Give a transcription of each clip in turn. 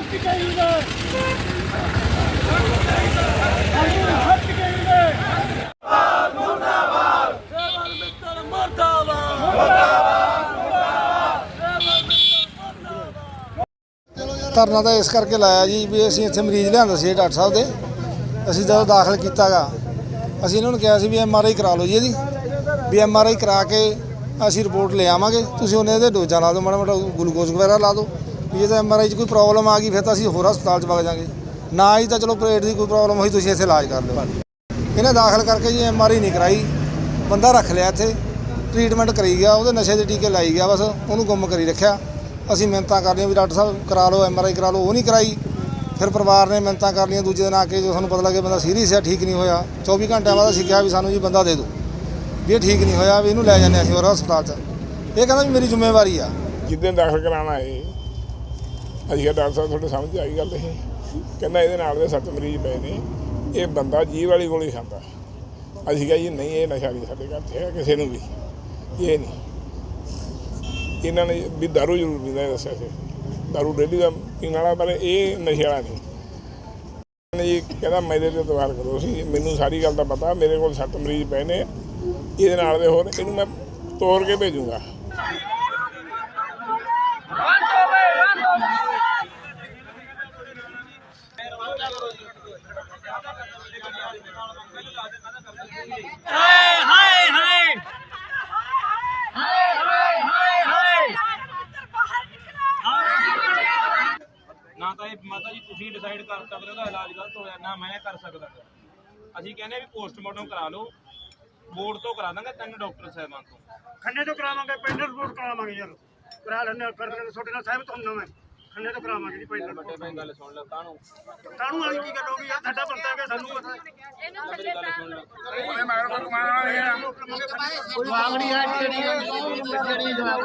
ਹੱਕ ਚਾਹੀਦਾ ਧਰਨਾ ਤਾਂ ਇਸ ਕਰਕੇ ਲਾਇਆ ਜੀ ਵੀ ਅਸੀਂ ਇੱਥੇ ਮਰੀਜ਼ ਲਿਆਂਦਾ ਸੀ ਡਾਕਟਰ ਸਾਹਿਬ ਦੇ। ਅਸੀਂ ਜਦੋਂ ਦਾਖਲ ਕੀਤਾਗਾ, ਅਸੀਂ ਇਹਨਾਂ ਨੂੰ ਕਿਹਾ ਸੀ ਵੀ ਐੱਮ ਆਰ ਆਈ ਕਰਾ ਲਓ ਜੀ ਇਹਦੀ। ਵੀ ਐੱਮ ਆਰ ਆਈ ਕਰਾ ਕੇ ਅਸੀਂ ਰਿਪੋਰਟ ਲੈ ਆਵਾਂਗੇ। ਤੁਸੀਂ ਉਹਨੇ ਇਹਦੇ ਡੋਜ਼ਾਂ ਲਾ ਦਿਓ, ਮਾੜਾ ਮਾੜਾ ਗਲੂਕੋਜ਼ ਵਗੈਰਾ ਲਾ ਦਿਓ। ਵੀ ਜੇ ਤਾਂ ਐਮ ਆਰ ਆਈ 'ਚ ਕੋਈ ਪ੍ਰੋਬਲਮ ਆ ਗਈ, ਫਿਰ ਤਾਂ ਅਸੀਂ ਹੋਰ ਹਸਪਤਾਲ 'ਚ ਵਗ ਜਾਾਂਗੇ ਨਾ ਹੀ ਤਾਂ ਚਲੋ ਪੇਟ ਦੀ ਕੋਈ ਪ੍ਰੋਬਲਮ ਹੋਈ, ਤੁਸੀਂ ਇੱਥੇ ਇਲਾਜ ਕਰ ਲਿਓ। ਇਹਨੇ ਦਾਖਲ ਕਰਕੇ ਜੀ ਐਮ ਆਰ ਆਈ ਨਹੀਂ ਕਰਾਈ। ਬੰਦਾ ਰੱਖ ਲਿਆ ਇੱਥੇ ਟ੍ਰੀਟਮੈਂਟ ਕਰੀ ਗਿਆ, ਉਹਦੇ ਨਸ਼ੇ ਦੇ ਟੀਕੇ ਲਾਈ ਗਿਆ ਬਸ, ਉਹਨੂੰ ਗੁੰਮ ਕਰੀ ਰੱਖਿਆ। ਅਸੀਂ ਮਿਹਨਤਾਂ ਕਰ ਲਈਆਂ ਵੀ ਡਾਕਟਰ ਸਾਹਿਬ ਕਰਾ ਲਓ ਐਮ ਆਰ ਆਈ ਕਰਾ ਲਓ, ਉਹ ਨਹੀਂ ਕਰਾਈ। ਫਿਰ ਪਰਿਵਾਰ ਨੇ ਮਿਹਨਤਾਂ ਕਰ ਲਈਆਂ, ਦੂਜੇ ਦਿਨ ਆ ਕੇ ਜੋ ਸਾਨੂੰ ਪਤਾ ਲੱਗਿਆ ਬੰਦਾ ਸੀਰੀਅਸ ਹੈ ਠੀਕ ਨਹੀਂ ਹੋਇਆ। 24 ਘੰਟਿਆਂ ਬਾਅਦ ਅਸੀਂ ਕਿਹਾ ਵੀ ਸਾਨੂੰ ਜੀ ਬੰਦਾ ਦੇ ਦਿਓ। ਵੀ ਇਹ ਠੀਕ ਨਹੀਂ ਹੋਇਆ, ਵੀ ਇਹਨੂੰ ਲੈ ਜਾਂਦੇ ਅਸੀਂ ਹੋਰ ਹਸਪਤਾਲ 'ਚ। ਇਹ ਕਹਿੰਦਾ ਵੀ ਮੇਰੀ ਜ਼ਿੰਮੇਵਾਰੀ ਆ। ਜਿੱਦਾਂ ਦਾਖਲ ਕਰਾਉਣਾ ਏ ਅਸੀਂ ਕਿਹਾ, ਡਾਕਟਰ ਸਾਹਿਬ, ਤੁਹਾਡੇ ਸਮਝ ਆਈ ਗੱਲ ਇਹ? ਕਹਿੰਦਾ, ਇਹਦੇ ਨਾਲ ਦੇ ਸੱਤ ਮਰੀਜ਼ ਪਏ ਨੇ। ਇਹ ਬੰਦਾ ਜੀਵ ਵਾਲੀ ਗੋਲੀ ਖਾਂਦਾ ਅਸੀਂ ਕਿਹਾ, ਜੀ, ਨਹੀਂ, ਇਹ ਨਸ਼ਾ ਨਹੀਂ ਸਾਡੇ ਘਰ 'ਚ ਹੈ ਕਿਸੇ ਨੂੰ ਵੀ। ਇਹ ਨਹੀਂ। ਇਹਨਾਂ ਨੇ ਵੀ ਦਾਰੂ ਜ਼ਰੂਰ ਪੀਂਦਾ ਇਹ ਦੱਸਿਆ ਸੀ। ਦਾਰੂ ਡੇਲੀ ਦਾ ਪੀਣ ਵਾਲਾ, ਪਰ ਇਹ ਨਸ਼ੇ ਵਾਲਾ ਨਹੀਂ। ਜੀ ਕਹਿੰਦਾ, ਮੇਰੇ ਤੇ ਇਤਬਾਰ ਕਰੋ ਸੀ ਮੈਨੂੰ ਸਾਰੀ ਗੱਲ ਦਾ ਪਤਾ, ਮੇਰੇ ਕੋਲ ਸੱਤ ਮਰੀਜ਼ ਪਏ ਨੇ। ਇਹਦੇ ਨਾਲ ਦੇ ਹੋਰ, ਇਹਨੂੰ ਮੈਂ ਤੋੜ ਕੇ ਭੇਜੂੰਗਾ ਹਾਏ ਹਾਏ ਹਾਏ ਨਾ ਤਾਂ ਇਹ ਮਾਤਾ ਜੀ ਤੁਸੀਂ ਹੋ ਉਹਦਾ ਇਲਾਜ ਗਲਤ ਹੋਇਆ ਨਾ ਮੈਂ ਕਰ ਸਕਦਾ। ਅਸੀਂ ਕਹਿੰਦੇ ਆ ਵੀ ਪੋਸਟਮਾਰਟਮ ਕਰਾ ਲਓ ਬੋਰਡ ਤੋਂ ਕਰਾ ਦਾਂਗੇ ਤਿੰਨ ਡਾਕਟਰ ਸਾਹਿਬਾਨ ਤੋਂ। ਖੰਨੇ ਤੋਂ ਕਰਾਵਾਂਗੇ ਪਿੰਡ ਰਿਪੋਰਟ ਕਰਾਵਾਂਗੇ ਯਾਰ। ਕਰਾ ਲੈਣੇ ਕਰ ਕਰ ਤੁਹਾਡੇ ਨਾਲ ਸਹਿਮਤ ਹੁੰਦਾ ਮੈਂ। ਖੰਨੇ ਤੋਂ ਕਰਾਵਾਂਗੇ ਜੀ ਪਿੰਡ ਵੱਡੇ ਭਾਈ ਗੱਲ ਸੁਣ ਲੈ ਤਾਣੂ ਕਾਹਨੂੰ ਵਾਲੀ ਕੀ ਗੱਲ ਹੋ ਗਈ? ਯਾਰ ਸਾਡਾ ਬੰਦਾ ਹੈ ਸਾਨੂੰ ਪਤਾ। ਮੇਰੀ ਗੱਲ ਸੁਣ ਲੈ।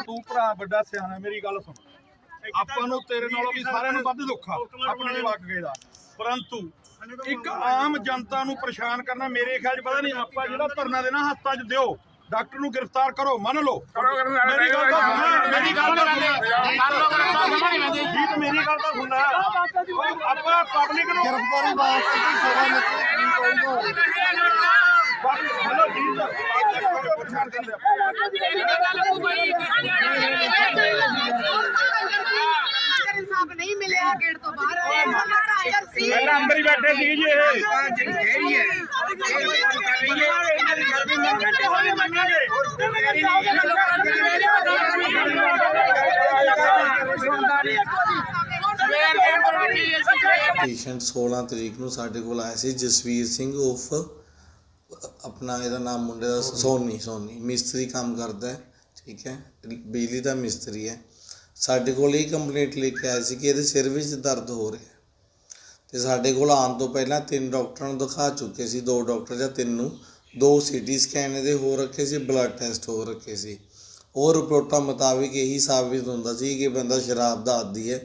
ਤੂੰ ਭਰਾ ਵੱਡਾ ਸਿਆਣਾ ਮੇਰੀ ਗੱਲ ਸੁਣ। ਆਪਾਂ ਨੂੰ ਤੇਰੇ ਨਾਲੋਂ ਵੀ ਸਾਰਿਆਂ ਨੂੰ ਵੱਧ ਦੁੱਖ ਆ ਆਪਣੇ ਜਵਾਕ ਗਏ ਦਾ ਪਰੰਤੂ ਇੱਕ ਆਮ ਜਨਤਾ ਨੂੰ ਪਰੇਸ਼ਾਨ ਕਰਨਾ ਮੇਰੇ ਖਿਆਲ 'ਚ ਪਤਾ ਨਹੀਂ ਆਪਾਂ ਜਿਹੜਾ ਧਰਨਾ ਦੇਣਾ ਹੱਥਾਂ 'ਚ ਦਿਓ ਡਾਕਟਰ ਨੂੰ ਗ੍ਰਿਫਤਾਰ ਕਰੋ ਮੰਨ ਲਓ ਮੇਰੀ ਗੱਲ ਤਾਂ ਸੁਣ ਮੇਰੀ ਗੱਲ ਤਾਂ ਸੁਣ ਮੇਰੀ ਗੱਲ ਤਾਂ ਸੁਣ ਆਪਾਂ ਪਬਲਿਕ ਨੂੰ ਗ੍ਰਿਫਤਾਰੀ ਵਾਸਤੇ ਕੋਈ ਸੇਵਾ ਨਹੀਂ ਹਲੋ ਜੀਤ ਪਰੇਸ਼ਾਨ ਕਰਦੇ ਆਪਾਂ ਇਨਸਾਫ ਨਹੀਂ ਮਿਲਿਆ ਗੇਟ ਤੋਂ ਬਾਹਰ ਮਾੜਾ ਯਾਰ ਸੀ ਪਹਿਲਾਂ ਅੰਦਰ ਹੀ ਬੈਠੇ ਸੀ ਜੀ ਇਹ। ਪੇਸ਼ੈਂਟ 16 ਤਰੀਕ ਨੂੰ ਸਾਡੇ ਕੋਲ ਆਇਆ ਸੀ ਜਸਵੀਰ ਸਿੰਘ ਉਫ ਆਪਣਾ ਇਹਦਾ ਨਾਮ ਮੁੰਡੇ ਦਾ ਸੋਨੀ ਸੋਨੀ। ਮਿਸਤਰੀ ਕੰਮ ਕਰਦਾ ਹੈ, ਠੀਕ ਹੈ। ਬਿਜਲੀ ਦਾ ਮਿਸਤਰੀ ਹੈ। ਸਾਡੇ ਕੋਲ ਇਹ ਕੰਪਲੇਂਟ ਲੈ ਕੇ ਆਇਆ ਸੀ ਕਿ ਇਹਦੇ ਸਿਰ ਵਿੱਚ ਦਰਦ ਹੋ ਰਿਹਾ ਤੇ ਸਾਡੇ ਕੋਲ ਆਉਣ ਤੋਂ ਪਹਿਲਾਂ ਤਿੰਨ ਡਾਕਟਰਾਂ ਨੂੰ ਦਿਖਾ ਚੁੱਕੇ ਸੀ, ਦੋ ਡਾਕਟਰ ਜਾਂ ਤਿੰਨ ਨੂੰ। ਦੋ ਸੀਟੀ ਸਕੈਨ ਇਹਦੇ ਹੋ ਰੱਖੇ ਸੀ, ਬਲੱਡ ਟੈਸਟ ਹੋ ਰੱਖੇ ਸੀ। ਉਹ ਰਿਪੋਰਟਾਂ ਮੁਤਾਬਿਕ ਇਹੀ ਸਾਬਿਤ ਹੁੰਦਾ ਸੀ ਕਿ ਬੰਦਾ ਸ਼ਰਾਬ ਦਾ ਆਦੀ ਹੈ,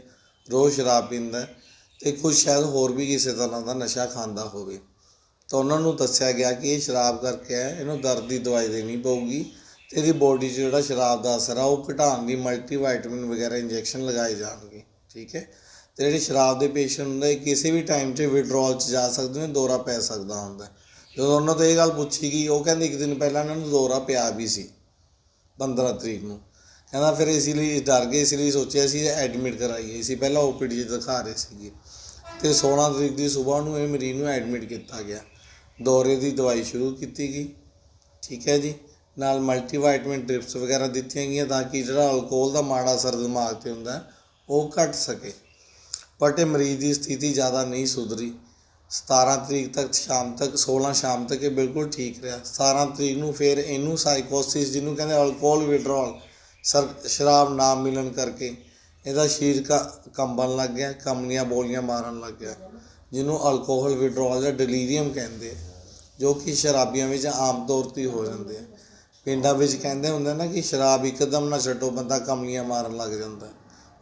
ਰੋਜ਼ ਸ਼ਰਾਬ ਪੀਂਦਾ ਹੈ ਤੇ ਕੁਝ ਸ਼ਾਇਦ ਹੋਰ ਵੀ ਕਿਸੇ ਤਰ੍ਹਾਂ ਦਾ ਨਸ਼ਾ ਖਾਂਦਾ ਹੋਵੇ। ਤਾਂ ਉਹਨਾਂ ਨੂੰ ਦੱਸਿਆ ਗਿਆ ਕਿ ਇਹ ਸ਼ਰਾਬ ਕਰਕੇ ਹੈ ਇਹਨੂੰ ਦਰਦ ਦੀ ਦਵਾਈ ਦੇਣੀ ਪਊਗੀ ਤੇ ਇਹਦੀ ਬੋਡੀ 'ਚ ਜਿਹੜਾ ਸ਼ਰਾਬ ਦਾ ਅਸਰ ਆ, ਉਹ ਘਟਾਉਣ ਦੀ ਮਲਟੀ ਵਿਟਾਮਿਨ ਵਗੈਰਾ ਇੰਜੈਕਸ਼ਨ ਲਗਾਏ ਜਾਣਗੇ, ਠੀਕ ਹੈ? ਤੇ ਜਿਹੜੇ ਸ਼ਰਾਬ ਦੇ ਪੇਸ਼ੈਂਟ ਹੁੰਦੇ ਕਿਸੇ ਵੀ ਟਾਈਮ 'ਚ ਵਿਡਰਾਲ 'ਚ ਜਾ ਸਕਦੇ ਨੇ, ਦੌਰਾ ਪੈ ਸਕਦਾ ਹੁੰਦਾ। ਜਦੋਂ ਉਹਨਾਂ ਤੋਂ ਇਹ ਗੱਲ ਪੁੱਛੀ ਗਈ, ਉਹ ਕਹਿੰਦੇ ਇੱਕ ਦਿਨ ਪਹਿਲਾਂ ਉਹਨਾਂ ਨੂੰ ਦੌਰਾ ਪਿਆ ਵੀ ਸੀ 15 ਤਰੀਕ ਨੂੰ। ਕਹਿੰਦਾ ਫਿਰ ਇਸ ਲਈ ਡਰ ਗਏ, ਇਸ ਲਈ ਸੋਚਿਆ ਸੀ ਐਡਮਿਟ ਕਰਾਈਏ। ਸੀ ਪਹਿਲਾਂ ਓਪੀਡੀ 'ਚ ਦਿਖਾ ਰਹੇ ਸੀਗੇ। ਤੇ 16 ਤਰੀਕ ਦੀ ਸਵੇਰ ਨੂੰ ਇਹ ਮਰੀਜ਼ ਨੂੰ ਐਡਮਿਟ ਕੀਤਾ ਗਿਆ। ਦੌਰੇ ਦੀ ਦਵਾਈ ਸ਼ੁਰੂ ਕੀਤੀ ਗਈ। ਠੀਕ ਹੈ ਜੀ? ਨਾਲ ਮਲਟੀਵਾਈਟਮਿਨ ਡ੍ਰਿਪਸ ਵਗੈਰਾ ਦਿੱਤੀਆਂ ਗਈਆਂ ਤਾਂ ਕਿ ਜਿਹੜਾ ਅਲਕੋਹਲ ਦਾ ਮਾੜਾ ਅਸਰ ਦਿਮਾਗ ਤੇ ਹੁੰਦਾ, ਉਹ ਘਟ ਸਕੇ। ਬਟ ਇਹ ਮਰੀਜ਼ ਦੀ ਸਥਿਤੀ ਜ਼ਿਆਦਾ ਨਹੀਂ ਸੁਧਰੀ। 17 ਤਰੀਕ ਤੱਕ ਸ਼ਾਮ ਤੱਕ 16 ਸ਼ਾਮ ਤੱਕ ਇਹ ਬਿਲਕੁਲ ਠੀਕ ਰਿਹਾ। 17 ਤਰੀਕ ਨੂੰ ਫਿਰ ਇਹਨੂੰ ਸਾਈਕੋਸਿਸ ਜਿਹਨੂੰ ਕਹਿੰਦੇ ਅਲਕੋਹਲ ਵਿਡਰਾਲ ਸਰ, ਸ਼ਰਾਬ ਨਾ ਮਿਲਣ ਕਰਕੇ ਇਹਦਾ ਸਰੀਰ ਕ, ਕੰਬਣ ਲੱਗ ਗਿਆ ਕੰਬਣੀਆਂ ਬੋਲੀਆਂ ਮਾਰਨ ਲੱਗ ਗਿਆ, ਜਿਹਨੂੰ ਅਲਕੋਹਲ ਵਿਡਰਾਲ ਜਾਂ ਡਿਲੀਰੀਅਮ ਕਹਿੰਦੇ ਜੋ ਕਿ ਸ਼ਰਾਬੀਆਂ ਵਿੱਚ ਆਮ ਤੌਰ ਤੇ ਹੋ ਜਾਂਦੇ ਆ। ਪਿੰਡਾਂ ਵਿੱਚ ਕਹਿੰਦੇ ਹੁੰਦੇ ਨਾ ਕਿ ਸ਼ਰਾਬ ਇੱਕਦਮ ਨਾ ਛੱਡੋ, ਬੰਦਾ ਕਮਲੀਆਂ ਮਾਰਨ ਲੱਗ ਜਾਂਦਾ।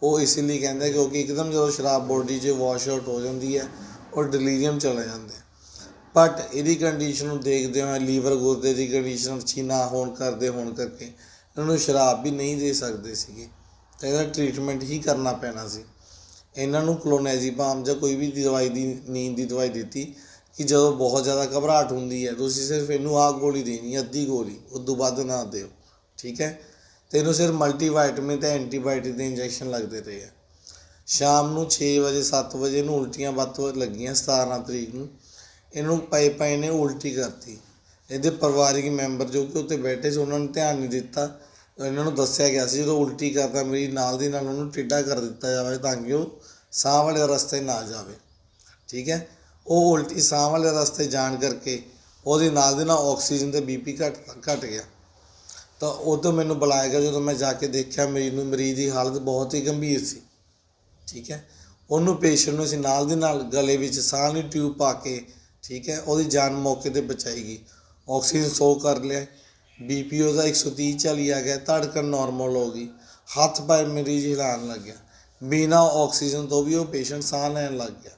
ਉਹ ਇਸ ਲਈ ਕਹਿੰਦੇ ਕਿਉਂਕਿ ਇੱਕਦਮ ਜਦੋਂ ਸ਼ਰਾਬ ਬੋਡੀ 'ਚ ਵਾਸ਼ ਆਊਟ ਹੋ ਜਾਂਦੀ ਹੈ, ਉਹ ਡਿਲੀਰੀਅਮ ਚਲੇ ਜਾਂਦੇ ਬਟ ਇਹਦੀ ਕੰਡੀਸ਼ਨ ਨੂੰ ਦੇਖਦੇ ਹੋਏ ਲੀਵਰ ਗੁਰਦੇ ਦੀ ਕੰਡੀਸ਼ਨ ਅੱਛੀ ਨਾ ਹੋਣ ਕਰਦੇ ਹੋਣ ਕਰਕੇ ਇਹਨਾਂ ਨੂੰ ਸ਼ਰਾਬ ਵੀ ਨਹੀਂ ਦੇ ਸਕਦੇ ਸੀਗੇ। ਤਾਂ ਇਹਦਾ ਟ੍ਰੀਟਮੈਂਟ ਹੀ ਕਰਨਾ ਪੈਣਾ ਸੀ। ਇਹਨਾਂ ਨੂੰ ਕਲੋਨੈਜ਼ੀਪਾਮ ਜਾਂ ਕੋਈ ਵੀ ਦਵਾਈ ਦੀ, ਨੀਂਦ ਦੀ ਦਵਾਈ ਦਿੱਤੀ ਕਿ ਜਦੋਂ ਬਹੁਤ ਜ਼ਿਆਦਾ ਘਬਰਾਹਟ ਹੁੰਦੀ ਹੈ, ਤੁਸੀਂ ਸਿਰਫ ਇਹਨੂੰ ਆਹ ਗੋਲੀ ਦੇਣੀ, ਅੱਧੀ ਗੋਲੀ ਉਦੋਂ ਵੱਧ ਨਾ ਦਿਓ। ਠੀਕ ਹੈ? ਤੇ ਇਹਨੂੰ ਸਿਰਫ ਮਲਟੀਵਾਈਟਮਿਨ ਤੇ ਐਂਟੀਬਾਇਓਟਿਕ ਦੇ ਇੰਜੈਕਸ਼ਨ ਲੱਗਦੇ ਰਹੇ ਆ। ਸ਼ਾਮ ਨੂੰ 6 ਵਜੇ 7 ਵਜੇ ਨੂੰ ਉਲਟੀਆਂ ਵੱਧ ਲੱਗੀਆਂ 17 ਤਰੀਕ ਨੂੰ। ਇਹਨੂੰ ਪਏ ਪਏ ਨੇ ਉਲਟੀ ਕਰਤੀ। ਇਹਦੇ ਪਰਿਵਾਰਿਕ ਮੈਂਬਰ ਜੋ ਕਿ ਉੱਤੇ ਬੈਠੇ ਸੀ, ਉਹਨਾਂ ਨੇ ਧਿਆਨ ਨਹੀਂ ਦਿੱਤਾ। ਇਹਨਾਂ ਨੂੰ ਦੱਸਿਆ ਗਿਆ ਸੀ, ਜਦੋਂ ਉਲਟੀ ਕਰਦਾ ਮੇਰੀ ਨਾਲ ਦੀ ਨਾਲ ਉਹਨੂੰ ਟਿੱਡਾ ਕਰ ਦਿੱਤਾ ਜਾਵੇ ਤਾਂ ਕਿ ਉਹ ਸਾਹ ਵਾਲੇ ਰਸਤੇ ਨਾ ਜਾਵੇ। ਠੀਕ ਹੈ? ਉਹ ਉਲਟੀ ਸਾਹ ਵਾਲੇ ਰਸਤੇ ਜਾਣ ਕਰਕੇ ਉਹਦੇ ਨਾਲ ਦੀ ਨਾਲ ਆਕਸੀਜਨ ਤੇ ਬੀਪੀ ਘਟ ਘਟ ਗਿਆ। ਤਾਂ ਉਹ ਤੋਂ ਮੈਨੂੰ ਬੁਲਾਇਆ ਗਿਆ ਜਦੋਂ ਮੈਂ ਜਾ ਕੇ ਦੇਖਿਆ ਮਰੀਜ਼ ਨੂੰ ਮਰੀਜ਼ ਦੀ ਹਾਲਤ ਬਹੁਤ ਹੀ ਗੰਭੀਰ ਸੀ। ਠੀਕ ਹੈ? ਉਹਨੂੰ ਪੇਸ਼ੈਂਟ ਨੂੰ ਅਸੀਂ ਨਾਲ ਦੀ ਨਾਲ ਗਲੇ ਵਿੱਚ ਸਾਹ ਦੀ ਟਿਊਬ ਪਾ ਕੇ, ਠੀਕ ਹੈ, ਉਹਦੀ ਜਾਨ ਮੌਕੇ ਤੇ ਬਚਾਈ ਗਈ। ਆਕਸੀਜਨ ਸੋ ਕਰ ਲਿਆ। ਬੀਪੀ ਉਹਦਾ 130 ਚਲੀ ਆ ਗਿਆ, ਧੜਕਣ ਨਾਰਮਲ ਹੋ ਗਈ। ਹੱਥ ਪੈਰ ਮਰੀਜ਼ ਹਿਲਾਉਣ ਲੱਗ ਗਿਆ। ਬਿਨਾਂ ਆਕਸੀਜਨ ਤੋਂ ਵੀ ਉਹ ਪੇਸ਼ੈਂਟ ਸਾਹ ਲੈਣ ਲੱਗ ਗਿਆ।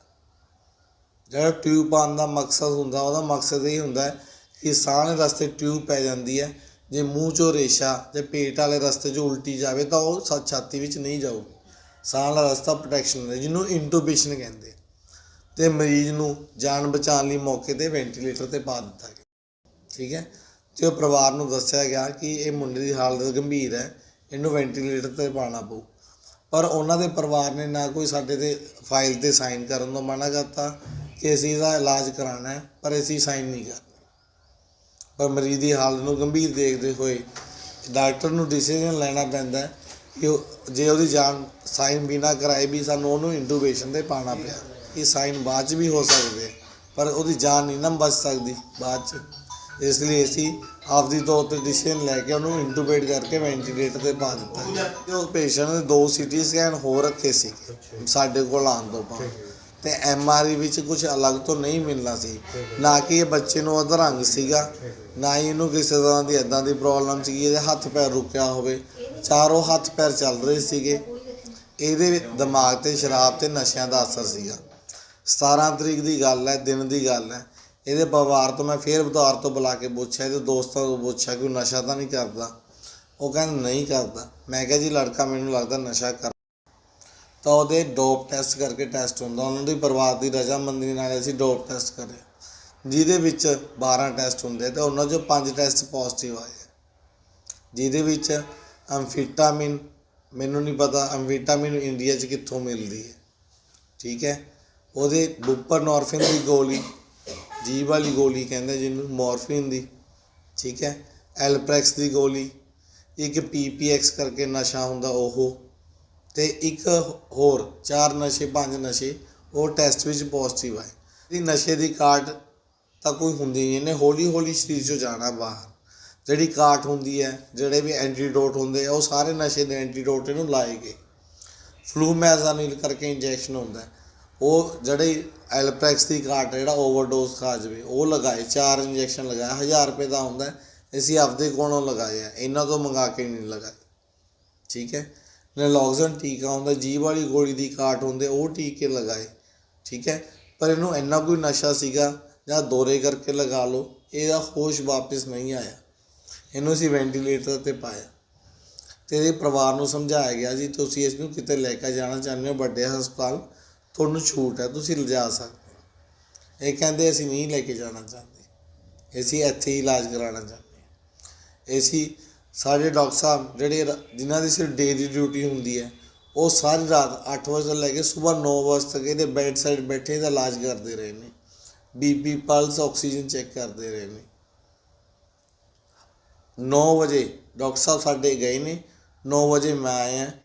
ਜਿਹੜਾ ਟਿਊਬ ਪਾਉਣ ਦਾ ਮਕਸਦ ਹੁੰਦਾ, ਉਹਦਾ ਮਕਸਦ ਇਹ ਹੁੰਦਾ ਹੈ ਕਿ ਸਾਹ ਦੇ ਰਸਤੇ ਟਿਊਬ ਪੈ ਜਾਂਦੀ ਹੈ। ਜੇ ਮੂੰਹ ਚੋਂ ਰੇਸ਼ਾ ਜਾਂ ਪੇਟ ਵਾਲੇ ਰਸਤੇ 'ਚੋਂ ਉਲਟੀ ਜਾਵੇ ਤਾਂ ਉਹ ਛਾ- ਛਾਤੀ ਵਿੱਚ ਨਹੀਂ ਜਾਊਗੀ ਸਾਹ ਵਾਲਾ ਰਸਤਾ ਪ੍ਰੋਟੈਕਸ਼ਨ ਹੁੰਦਾ ਜਿਹਨੂੰ ਇੰਟੂਬੇਸ਼ਨ ਕਹਿੰਦੇ ਤੇ ਮਰੀਜ਼ ਨੂੰ ਜਾਨ ਬਚਾਉਣ ਲਈ ਮੌਕੇ ਤੇ ਵੈਂਟੀਲੇਟਰ ਤੇ ਪਾ ਦਿੱਤਾ ਗਿਆ। ਠੀਕ ਹੈ? ਤੇ ਉਹ ਪਰਿਵਾਰ ਨੂੰ ਦੱਸਿਆ ਗਿਆ ਕਿ ਇਹ ਮੁੰਡੇ ਦੀ ਹਾਲਤ ਗੰਭੀਰ ਹੈ, ਇਹਨੂੰ ਵੈਂਟੀਲੇਟਰ ਤੇ ਪਾਉਣਾ ਪਊ। ਪਰ ਉਹਨਾਂ ਦੇ ਪਰਿਵਾਰ ਨੇ ਨਾ ਕੋਈ ਸਾਡੇ ਤੇ ਫਾਈਲ ਤੇ ਸਾਈਨ ਕਰਨ ਤੋਂ ਮਨਾ ਕਰਤਾ ਕਿ ਅਸੀਂ ਇਹਦਾ ਇਲਾਜ ਕਰਾਉਣਾ ਹੈ, ਪਰ ਅਸੀਂ ਸਾਈਨ ਨਹੀਂ ਕਰ ਪਰ ਮਰੀਜ਼ ਦੀ ਹਾਲਤ ਨੂੰ ਗੰਭੀਰ ਦੇਖਦੇ ਹੋਏ ਡਾਕਟਰ ਨੂੰ ਡਿਸੀਜਨ ਲੈਣਾ ਪੈਂਦਾ ਕਿ ਉਹ- ਜੇ ਉਹਦੀ ਜਾਨ ਸਾਈਨ ਬਿਨਾ ਕਰਾਏ ਵੀ ਸਾਨੂੰ ਉਹਨੂੰ ਇੰਟੂਬੇਸ਼ਨ ਤੇ ਪਾਣਾ ਪਿਆ। ਇਹ ਸਾਈਨ ਬਾਅਦ ਚ ਵੀ ਹੋ ਸਕਦੇ ਆ, ਪਰ ਉਹਦੀ ਜਾਨ ਨਹੀਂ ਨਾ ਬਚ ਸਕਦੀ ਬਾਅਦ ਚ। ਇਸ ਲਈ ਅਸੀਂ ਆਪਦੀ ਤੌਰ ਤੇ ਡਿਸੀਜਨ ਲੈ ਕੇ ਉਹਨੂੰ ਇੰਟੂਬੇਟ ਕਰਕੇ ਵੈਂਟੀਲੇਟਰ ਤੇ ਪਾ ਦਿੱਤਾ। ਗਿਆ। ਤੇ ਉਹ ਪੇਸ਼ੈਂਟ ਦੇ ਦੋ ਸੀਟੀ ਸਕੈਨ ਹੋ ਰੱਖੇ ਸੀ ਸਾਡੇ ਕੋਲ ਆਉਣ ਤੋਂ ਬਾਅਦ। ਤੇ ਐਮਆਰਆਈ ਵਿੱਚ ਕੁਝ ਅਲੱਗ ਤੋਂ ਨਹੀਂ ਮਿਲਣਾ ਸੀ। ਨਾ ਕਿ ਇਹ ਬੱਚੇ ਨੂੰ ਅਧਰੰਗ ਸੀਗਾ, ਨਾ ਹੀ ਇਹਨੂੰ ਕਿਸੇ ਤਰ੍ਹਾਂ ਦੀ ਇਦਾਂ ਦੀ ਪ੍ਰੋਬਲਮ ਸੀਗੀ, ਇਹਦੇ ਹੱਥ ਪੈਰ ਰੁਕਿਆ ਹੋਵੇ। ਚਾਰੋਂ ਹੱਥ ਪੈਰ ਚੱਲ ਰਹੇ ਸੀਗੇ। ਇਹਦੇ ਦਿਮਾਗ ਤੇ ਸ਼ਰਾਬ ਤੇ ਨਸ਼ਿਆਂ ਦਾ ਅਸਰ ਸੀਗਾ। 17 ਤਰੀਕ ਦੀ ਗੱਲ ਹੈ, ਦਿਨ ਦੀ ਗੱਲ ਹੈ। ਇਹਦੇ ਪਰਿਵਾਰ ਤੋਂ ਮੈਂ ਫੇਰ ਬਤੌਰ ਤੋਂ ਬੁਲਾ ਕੇ ਪੁੱਛਿਆ, ਇਹਦੇ ਦੋਸਤਾਂ ਤੋਂ ਪੁੱਛਿਆ ਕਿ ਉਹ ਨਸ਼ਾ ਤਾਂ ਨਹੀਂ ਕਰਦਾ। ਉਹ ਕਹਿੰਦਾ, ਨਹੀਂ ਕਰਦਾ। ਮੈਂ ਕਿਹਾ, ਜੀ, ਲੜਕਾ ਮੈਨੂੰ ਲੱਗਦਾ ਨਸ਼ਾ ਕਰ ਤਾਂ ਉਹਦੇ ਡੋਪ ਟੈਸਟ ਕਰਕੇ ਟੈਸਟ ਹੁੰਦਾ। ਉਹਨਾਂ ਦੀ ਪਰਿਵਾਰ ਦੀ ਰਜ਼ਾਮੰਦੀ ਨਾਲ ਅਸੀਂ ਡੋਪ ਟੈਸਟ ਕਰੇ ਜਿਹਦੇ ਵਿੱਚ 12 ਟੈਸਟ ਹੁੰਦੇ ਤੇ ਉਹਨਾਂ ਚੋਂ 5 ਟੈਸਟ ਪੋਜ਼ਿਟਿਵ ਆਏ। ਜਿਹਦੇ ਵਿੱਚ ਐਮਫੀਟਾਮਿਨ, ਮੈਨੂੰ ਨਹੀਂ ਪਤਾ ਐਮਫੀਟਾਮਿਨ ਇੰਡੀਆ 'ਚ ਕਿੱਥੋਂ ਮਿਲਦੀ ਹੈ। ਠੀਕ ਹੈ? ਉਹਦੇ ਬੁਪਰਨੋਰਫਿਨ ਦੀ ਗੋਲੀ ਜੀਭ ਵਾਲੀ ਗੋਲੀ ਕਹਿੰਦੇ ਜਿਹਨੂੰ, ਮੋਰਫਿਨ ਦੀ। ਠੀਕ ਹੈ? ਐਲਪ੍ਰੈਕਸ ਦੀ ਗੋਲੀ। ਇੱਕ ਪੀਪੀਐਕਸ ਕਰਕੇ ਨਸ਼ਾ ਹੁੰਦਾ ਉਹ। ਤੇ ਇੱਕ ਹੋਰ ਚਾਰ ਨਸ਼ੇ, ਪੰਜ ਨਸ਼ੇ, ਉਹ ਟੈਸਟ ਵਿੱਚ ਪੋਜ਼ਿਟਿਵ ਆਏ। ਇਹ ਨਸ਼ੇ ਦੀ ਕਾਟ ਤਾਂ ਕੋਈ ਹੁੰਦੀ ਨਹੀਂ, ਇਹਨੇ ਹੌਲੀ ਹੌਲੀ ਸਰੀਰ 'ਚੋਂ ਜਾਣਾ ਬਾਹਰ। ਜਿਹੜੀ ਕਾਟ ਹੁੰਦੀ ਹੈ, ਜਿਹੜੇ ਵੀ ਐਂਟੀਡੋਟ ਹੁੰਦੇ ਆ, ਉਹ ਸਾਰੇ ਨਸ਼ੇ ਦੇ ਐਂਟੀਡੋਟ ਇਹਨੂੰ ਲਾਏ ਗਏ। ਫਲੂ ਫਲੂਮੈਜ਼ਾਨੀਲ ਕਰਕੇ ਇੰਜੈਕਸ਼ਨ ਹੁੰਦਾ ਉਹ ਜਿਹੜੇ ਐਲਪ੍ਰੈਕਸ ਦੀ ਕਾਟ ਜਿਹੜਾ ਓਵਰਡੋਜ਼ ਖਾ ਜਾਵੇ, ਉਹ ਲਗਾਏ, ਚਾਰ ਇੰਜੈਕਸ਼ਨ ਲਗਾਇਆ 1000 ਰੁਪਏ ਦਾ ਹੁੰਦਾ ਅਸੀਂ ਆਪਦੇ ਕੋਲੋਂ ਲਗਾਏ ਆ, ਇਹਨਾਂ ਤੋਂ ਮੰਗਾ ਕੇ ਨਹੀਂ ਲਗਾਏ। ਠੀਕ ਹੈ? ਨੈਲੋਕਸਨ ਟੀਕਾ ਹੁੰਦਾ, ਜੀਭ ਵਾਲੀ ਗੋਲੀ ਦੀ ਕਾਟ ਹੁੰਦੇ ਉਹ ਟੀਕੇ ਲਗਾਏ, ਠੀਕ ਹੈ? ਪਰ ਇਹਨੂੰ ਇੰਨਾ ਕੋਈ ਨਸ਼ਾ ਸੀਗਾ, ਜਾਂ ਦੌਰੇ ਕਰਕੇ ਲਗਾ ਲਓ, ਇਹਦਾ ਹੋਸ਼ ਵਾਪਸ ਨਹੀਂ ਆਇਆ। ਇਹਨੂੰ ਅਸੀਂ ਵੈਂਟੀਲੇਟਰ ਤੇ ਪਾਇਆ। ਤੇ ਇਹਦੇ ਪਰਿਵਾਰ ਨੂੰ ਸਮਝਾਇਆ ਗਿਆ ਜੀ, ਤੁਸੀਂ ਇਸ ਨੂੰ ਕਿਤੇ ਲੈ ਕੇ ਜਾਣਾ ਚਾਹੁੰਦੇ ਹੋ, ਵੱਡੇ ਹਸਪਤਾਲ, ਤੁਹਾਨੂੰ ਛੂਟ ਹੈ, ਤੁਸੀਂ ਲਿਜਾ ਸਕਦੇ ਹੋ। ਇਹ ਕਹਿੰਦੇ, ਅਸੀਂ ਨਹੀਂ ਲੈ ਕੇ ਜਾਣਾ ਚਾਹੁੰਦੇ। ਅਸੀਂ ਇੱਥੇ ਹੀ ਇਲਾਜ ਕਰਾਉਣਾ ਚਾਹੁੰਦੇ ਅਸੀਂ ਸਾਡੇ ਡਾਕਟਰ ਸਾਹਿਬ ਜਿਹੜੇ ਰ- ਜਿਨ੍ਹਾਂ ਦੀ ਸਿਰਫ ਡੇ ਦੀ ਡਿਊਟੀ ਹੁੰਦੀ ਹੈ, ਉਹ ਸਾਰੀ ਰਾਤ 8 ਵਜੇ ਤੋਂ ਲੈ ਕੇ ਸਵੇਰ 9 ਵਜੇ ਤੱਕ ਇਹਦੇ ਬੈੱਡ ਸਾਈਡ ਬੈਠੇ ਇਹਦਾ ਇਲਾਜ ਕਰਦੇ ਰਹੇ ਨੇ। ਬੀਪੀ ਪਲਸ ਆਕਸੀਜਨ ਚੈੱਕ ਕਰਦੇ ਰਹੇ ਨੇ। 9 ਵਜੇ ਡਾਕਟਰ ਸਾਹਿਬ ਸਾਡੇ ਗਏ ਨੇ 9 ਵਜੇ ਮੈਂ ਆਇਆ।